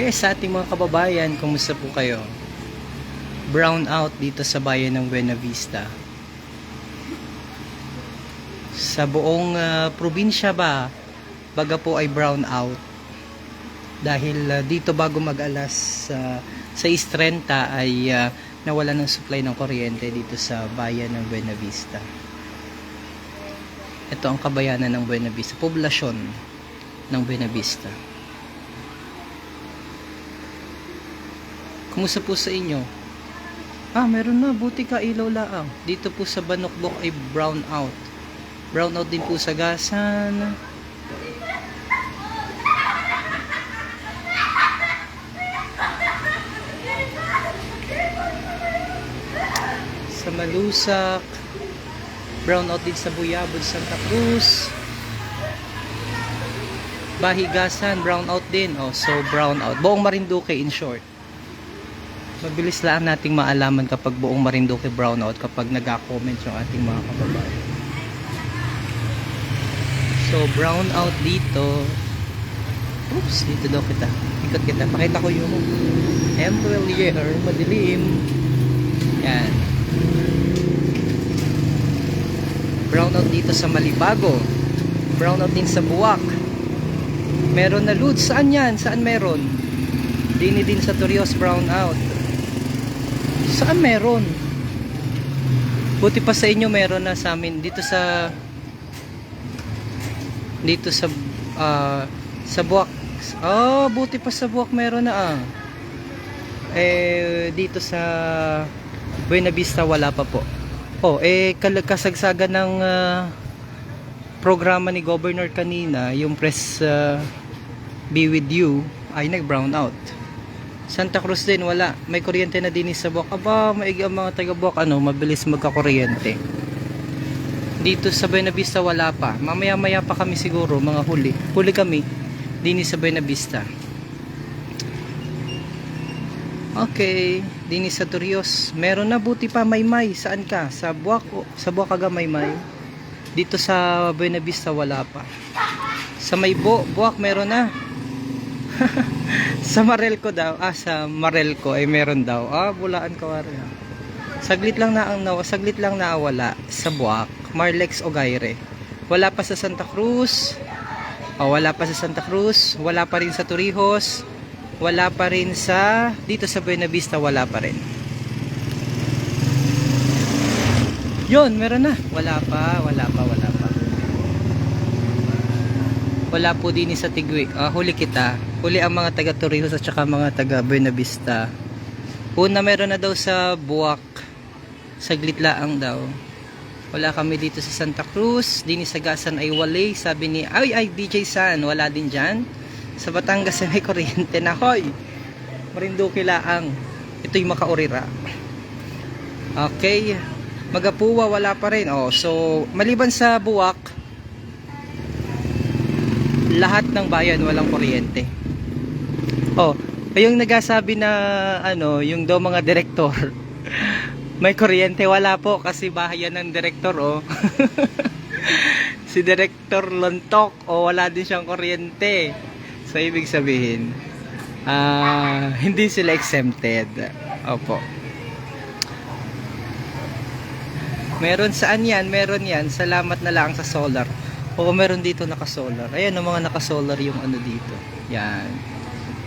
Gabi sa ating mga kababayan. Kumusta po kayo? Brown out dito sa bayan ng Buena Vista. Sa buong ah, probinsya ba, baga po ay brown out. Dahil ah, dito bago mag-alas sa sa 6.30 ay ah, nawala ng supply ng kuryente dito sa bayan ng Buena Vista. Ito ang kabayanan ng Buena Vista, poblasyon ng Buena Vista. Kumusta po sa inyo? Ah, meron na. Buti ka ilaw laang. Dito po sa Banokbok ay brown out. Brown out din po sa Gasan. Sa Malusak. Brown out din sa Buyabod, Santa Cruz. Bahigasan, brown out din. Oh, so brown out. Buong Marinduque in short. Mabilis lang nating maalaman kapag buong Marinduque brown out kapag nag-comment yung ating mga kababayan. So brown out dito. Oops, dito daw kita. Ikot kita. Pakita ko yung Emperor madilim. Yan. Brown out dito sa Malibago. Brown out din sa Buwak. Meron na loot. Saan yan? Saan meron? Dini din sa Torios brown out. Saan meron? Buti pa sa inyo meron na sa amin dito sa dito sa ah, sa Buwak. Oh, buti pa sa Buwak meron na ah. Eh dito sa Buena Vista wala pa po. Oh, eh kasagsagan ng ah, programa ni Governor kanina, yung press ah, Be With You ay nag-brown out. Santa Cruz din wala. May kuryente na din sa Buwak. Aba, maigi ang mga taga Buwak ano, mabilis magkakuryente. Dito sa Buena wala pa. Mamaya-maya pa kami siguro mga huli. Huli kami din sa Buena. Okay, din sa Turios. Meron na buti pa Maymay. Saan ka? Sa Buwak o- sa Buwak ka Maymay. Dito sa Buena wala pa. Sa Maybo, Buwak meron na. sa Marelco daw, ah sa Marelco ay meron daw. Ah, bulaan ka wari. Saglit lang na ang naw, saglit lang nawala sa Buwak, Marlex o Gaire. Wala pa sa Santa Cruz. O, wala pa sa Santa Cruz, wala pa rin sa Torrijos, wala pa rin sa dito sa Buena Vista wala pa rin. Yun, meron na. Wala pa, wala pa, wala. Wala po din sa Tigwik. Ah, huli kita. Huli ang mga taga Torrijos at saka mga taga Buena Vista. Una meron na daw sa Buwak. Saglit laang daw. Wala kami dito sa Santa Cruz. Dini sa Gasan ay wale. Sabi ni, ay, ay, DJ San. Wala din dyan. Sa Batangas ay may kuryente na. Hoy! Marinduque laang. Ito'y makaurira. Okay. Magapuwa, wala pa rin. Oh, so, maliban sa Buwak, lahat ng bayan walang kuryente. Oh, yung nagasabi na ano, yung daw mga direktor may kuryente wala po kasi bahayan ng direktor oh. si direktor Lontok o oh, wala din siyang kuryente. So ibig sabihin ah hindi sila exempted. Opo. Meron saan yan? Meron yan. Salamat na lang sa solar. Oo, meron dito naka-solar. Ayan, ang mga naka-solar yung ano dito. Yan.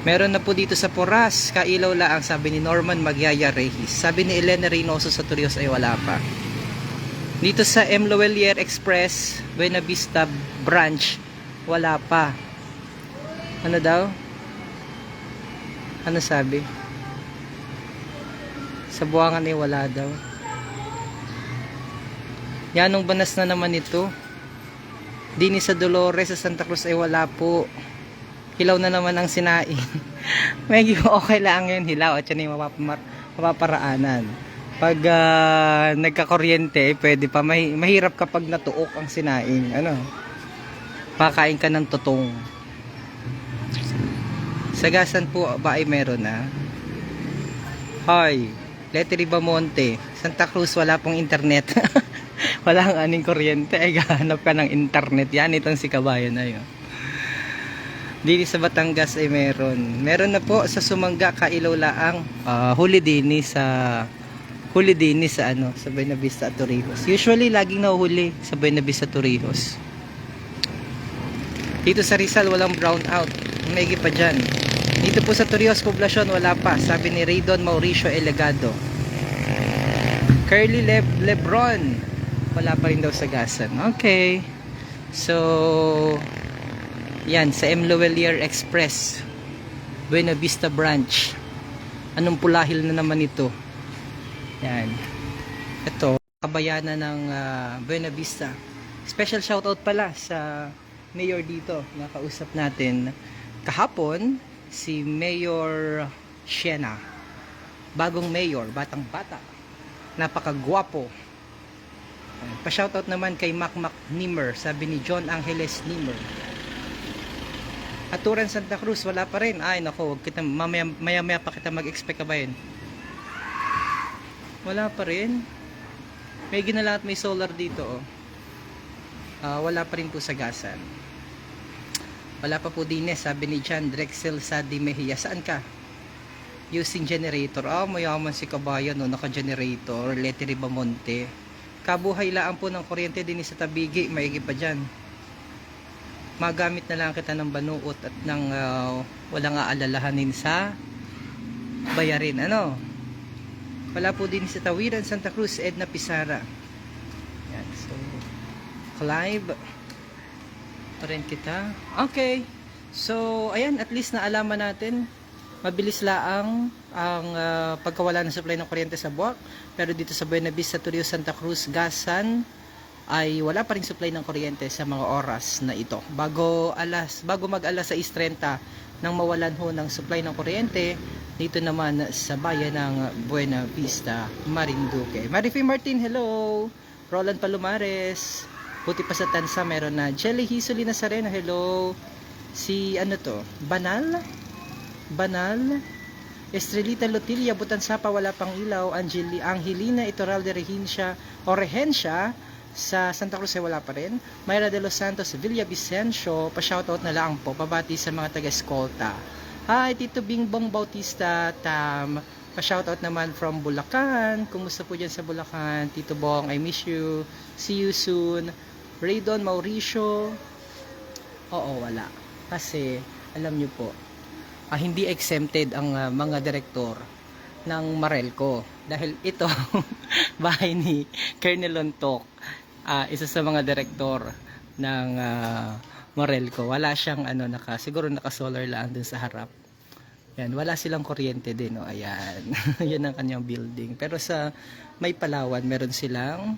Meron na po dito sa Poras, kailaw lang sabi ni Norman Magyaya Reyes. Sabi ni Elena Reynoso sa Turios ay wala pa. Dito sa M. Loelier Express, Buena Vista branch, wala pa. Ano daw? Ano sabi? Sa buwangan ay wala daw. Yanong banas na naman ito. Dini sa Dolores sa Santa Cruz ay wala po. Hilaw na naman ang sinain. Medyo okay lang yun hilaw at yun yung mapapamar, mapaparaanan. Pag ah, nagkakuryente, eh, pwede pa. May, mahirap kapag natuok ang sinaing. Ano? Pakain ka ng tutong. Sagasan po ba ay meron na? Hoy, Lettery Bamonte. Santa Cruz wala pong internet. Walang aning kuryente. Ay, gahanap ka ng internet. Yan, itong si kabayan na yun. Dini sa Batangas ay meron. Meron na po sa Sumanga, Kailaw Laang. ah, huli dini sa huli dini sa ano, sa Buena Vista at Torrijos. Usually laging nahuhuli sa Buena Vista Torrijos. Dito sa Rizal walang brown out. May pa dyan. Dito po sa Torrijos Poblasyon wala pa, sabi ni Raydon Mauricio Elegado. Curly Le- Lebron wala pa rin daw sa gasan. Okay. So, yan, sa M. Loelier Express. Buena Vista Branch. Anong pulahil na naman ito? Yan. Ito, kabayanan ng ah, Buena Vista. Special shoutout pala sa mayor dito. Nakausap natin kahapon si Mayor Siena. Bagong mayor, batang bata. Napakagwapo. Pa-shoutout naman kay Mac Mac Nimmer, sabi ni John Angeles Nimmer. Aturan Santa Cruz, wala pa rin. Ay, nako, wag kita, mamaya, maya, maya pa kita mag-expect ka ba yun? Wala pa rin. May ginala may solar dito, oh. Ah, wala pa rin po sa gasan. Wala pa po din eh, sabi ni John Drexel Sadi Mejia. Saan ka? Using generator. Ah, mayaman si Kabayan, no? Naka-generator. Leti Ribamonte. Kabuhay laan po ng kuryente din sa Tabigi. Maigi pa dyan magamit na lang kita ng banuot at ng uh, walang aalalahanin sa bayarin. Ano? Wala po din sa Tawiran, Santa Cruz, Edna Pisara. Yan. So, Clive. Rin kita. Okay. So, ayan, at least naalaman natin. Mabilis laang ang uh, pagkawala ng supply ng kuryente sa Buwak. Pero dito sa Buena Vista, Turio, Santa Cruz, Gasan, ay wala pa rin supply ng kuryente sa mga oras na ito. Bago alas, bago mag alas 6:30 nang mawalan ho ng supply ng kuryente dito naman sa bayan ng Buena Vista, Marinduque. Marife Martin, hello. Roland Palomares. Buti pa sa Tansa meron na Jelly Hisuli Nazareno, hello. Si ano to? Banal? Banal? Estrelita Lotilia Butansapa wala pang ilaw. Angeli Angelina Itoral de Regencia o Regencia sa Santa Cruz ay wala pa rin. Mayra de los Santos Villa Vicencio, pa-shoutout na lang po, pabati sa mga taga-eskolta. Hi, Tito Bingbong Bautista, Tam, pa-shoutout naman from Bulacan. Kumusta po dyan sa Bulacan? Tito Bong, I miss you. See you soon. Raydon Mauricio. Oo, wala. Kasi, alam nyo po, ah, hindi exempted ang ah, mga direktor ng Marelco. Dahil ito, bahay ni Colonel Lontok, ah, isa sa mga direktor ng ah, Marelco. Wala siyang ano naka siguro naka solar lang dun sa harap. Yan, wala silang kuryente din, no. Ayan. Yan ang kanyang building. Pero sa May Palawan, meron silang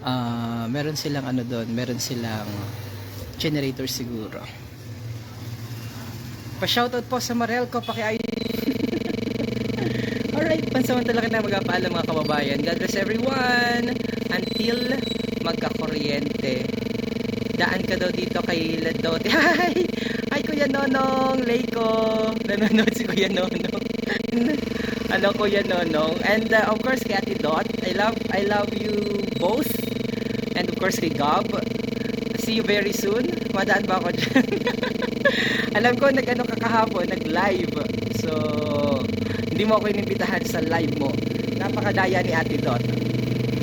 ah, meron silang ano doon, meron silang generator siguro. Pa-shoutout po sa Marelco, paki Alright, pansamantala ka na magpapaalam mga kababayan. God bless everyone until magkakuryente. Daan ka daw dito kay Ladote. Hi! Hi Kuya Nonong, Leiko. Nanonood si Kuya Nonong. ano Kuya Nonong. And uh, of course kay Ate Dot. I love I love you both. And of course kay Gob. See you very soon. Madaan ba ako dyan? Alam ko nag-ano ka nag-live. So, hindi mo ako inimbitahan sa live mo. Napakadaya ni Ate Dot.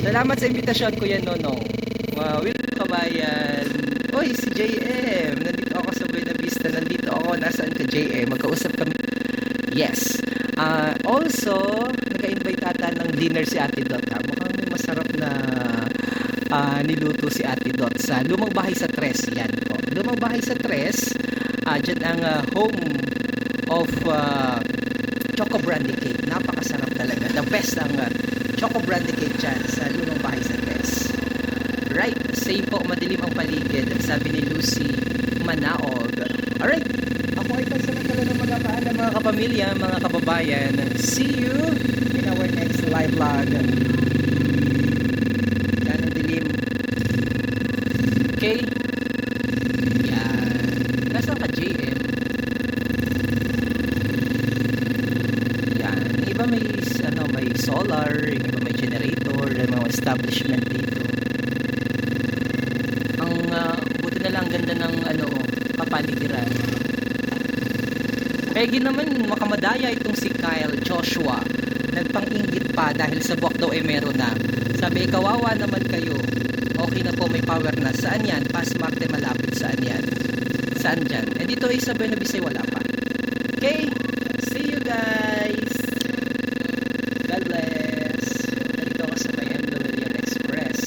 Salamat sa imbitasyon, Kuya Nonong. Wow, will kabayan. Oy, si JM. Nandito ako sa Buena Vista. Nandito ako. Nasaan ka, JM? Magkausap kami. Yes. Ah, also, nag-invite ata ng dinner si Ate Dot. Ha? Mukhang may masarap na ah, niluto si Ate Dot sa Lumang Bahay sa Tres. Yan po. Lumang Bahay sa Tres. Ah, dyan ang ah, home of ah, Choco Brandy Cake. Napakasarap talaga. The best ang uh, Choco Brandy Cake dyan sa Lumang Bahay sa Tres. Right, same po, madilim ang paligid. Sabi ni Lucy Manaog. Alright, ako ay pansamantala ng magpapaalam mga kapamilya, mga kababayan. See you in our next live vlog. Yan ang dilim. Okay? Yan. Nasaan ka, JM? Yan. Yung iba may ano, may solar, yung iba may generator, yung mga establishment dito. Ang uh, buti na lang ganda ng ano, kapaligiran. Pegi naman makamadaya itong si Kyle Joshua. Nagpang-inggit pa dahil sa buwak daw ay meron na. Sabi, kawawa naman kayo. Okay na po may power na. Saan yan? Pas Marte malapit. Saan yan? Saan dyan? Eh dito ay sa Buena Vista wala pa. Okay? See you guys! God bless! Nandito ako sa may M. William Express.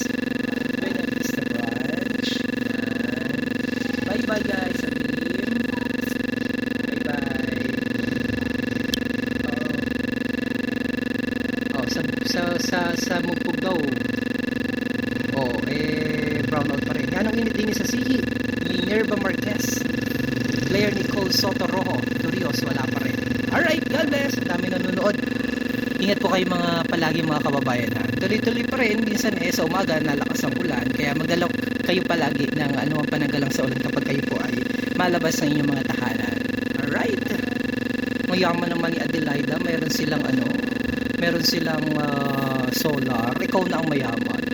Buena Vista branch. Yan. Bye bye guys! Ang dilim. Bye bye! Oh, sa, sa, sa, sa Mugpug daw. Oh, eh, brownout pa rin. Yan ang init sa Sihi. Minerva Marquez. Player Nicole Soto Rojo. Turios, wala pa rin. Alright, God bless. Ang dami nanonood. Po kayo mga palagi mga kababayan ha. Tuloy-tuloy pa rin. Minsan eh sa umaga nalakas ang ulan. Kaya magdalaw kayo palagi ng ano ang panagalang sa ulan kapag kayo po ay malabas ng inyong mga tahanan. Alright. Mayaman naman ni Adelaida. Mayroon silang ano, meron silang ah, solar. Ikaw na ang mayaman.